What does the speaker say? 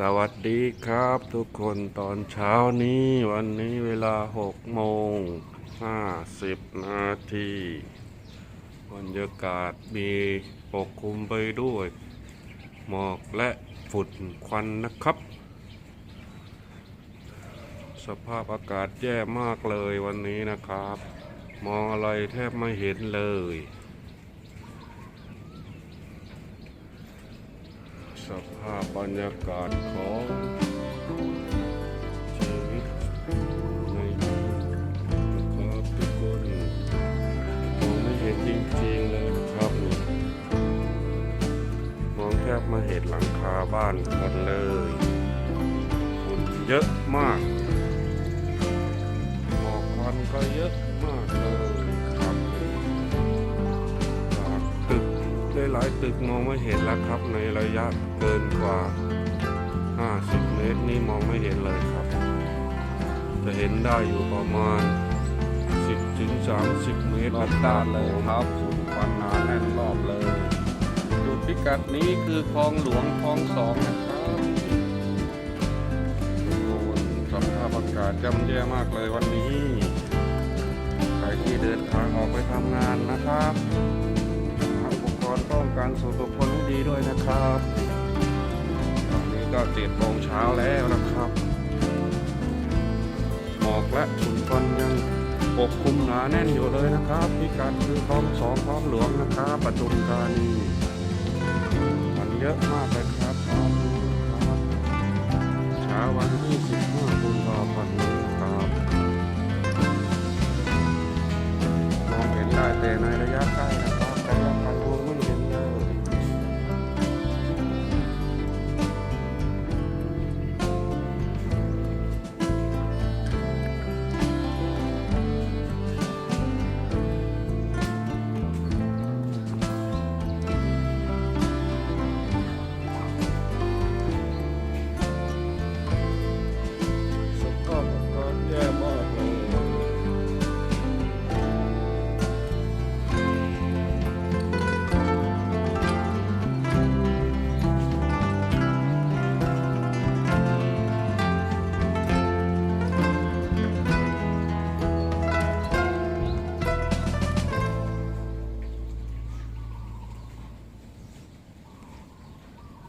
สวัสดีครับทุกคนตอนเช้านี้วันนี้เวลา6โมง50นาทีบรรยากาศมีปกคลุมไปด้วย หมอกและฝุ่นควันนะครับ สภาพอากาศแย่มากเลยวันนี้นะครับ มองอะไรแทบไม่เห็นเลย สภาพบรรยากาศของชีวิตในเมืองนะครับทุกคนมองไม่เห็นจริงๆเลยนะครับนี่มองแทบม่เห็นหลังคาบ้านกันเลยฝุ่นเยอะมากหมอกควันก็เยอะมากเลย หลายๆตึกมองไม่เห็นแล้วครับ ในระยะเกินกว่า 50 เมตรนี่มองไม่เห็นเลยครับ จะเห็นได้อยู่ประมาณ 10 ถึง 30 เมตรรอบด้านเลยครับฝุ่นควันหนาแน่นรอบเลยจุดพิกัดนี้คือคลองหลวงคลองสองนะครับโอ้โหสภาพอากาศย่ำแย่มากเลยวันนี้ใครที่เดินทางออกไปทำงานนะครับ รณ์ป้องกันส่วนบุคคลให้ดีด้วยนะครับตอนนี้ก็เจ็ดโมงเช้าแล้วนะครับหมอกและฝุ่นควันยังปกคลุมหนาแน่นอยู่เลยนะครับพิกัดคือคลองสองคลองหลวงนะครับปทุมธานีมันเยอะมากเลยครับตอนนี้ครับเช้าวันที่